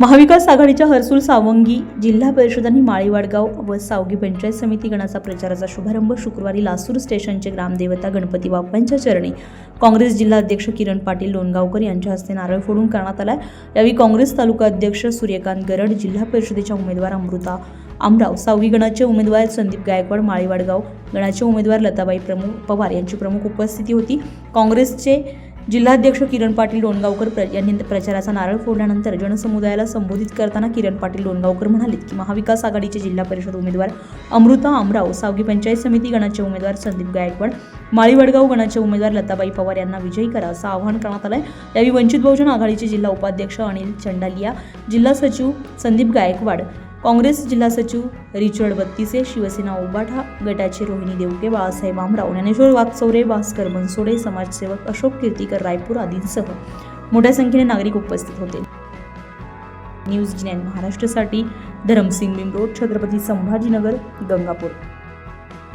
महाविकास आघाडीच्या हर्सुल सावंगी जिल्हा परिषद आणि माळीवाडगाव व सावगी पंचायत समिती गणाचा प्रचाराचा शुभारंभ शुक्रवारी लासूर स्टेशनचे ग्रामदेवता गणपती बाप्पांच्या चरणी. काँग्रेस जिल्हा अध्यक्ष किरण पाटील लोणगावकर यांच्या हस्ते नारळ फोडून करण्यात आला यावेळी काँग्रेस तालुका अध्यक्ष सूर्यकांत गरड जिल्हा परिषदेच्या उमेदवार अमृता आमराव सावगी गणाचे उमेदवार संदीप गायकवाड माळीवाडगाव गणाचे उमेदवार लताबाई प्रमुख पवार यांची प्रमुख उपस्थिती होती. काँग्रेसचे जिल्हाध्यक्ष किरण पाटील लोणगावकर प्र यांनी प्रचाराचा नारळ फोडल्यानंतर जनसमुदायाला संबोधित करताना किरण पाटील लोणगावकर म्हणाले की महाविकास आघाडीचे जिल्हा परिषद उमेदवार अमृता आमराव सावगी पंचायत समिती गणाचे उमेदवार संदीप गायकवाड माळीवडगाव गणाचे उमेदवार लताबाई पवार यांना विजयी करा असं आवाहन करण्यात आलं आहे यावेळी वंचित बहुजन आघाडीचे जिल्हा उपाध्यक्ष अनिल चंडालिया जिल्हा सचिव संदीप गायकवाड काँग्रेस जिल्हा सचिव रिचर्ड बत्तीसे शिवसेना उबाठा गटाचे रोहिणी देवके बाळासाहेब आमराव ज्ञानेश्वर वागचौरे भास्कर बनसोडे समाजसेवक अशोक कीर्तीकर रायपूर आदींसह मोठ्या संख्येने नागरिक उपस्थित होते. न्यूज जिनॅन महाराष्ट्रासाठी धरमसिंग बिंबरोड छत्रपती संभाजीनगर गंगापूर.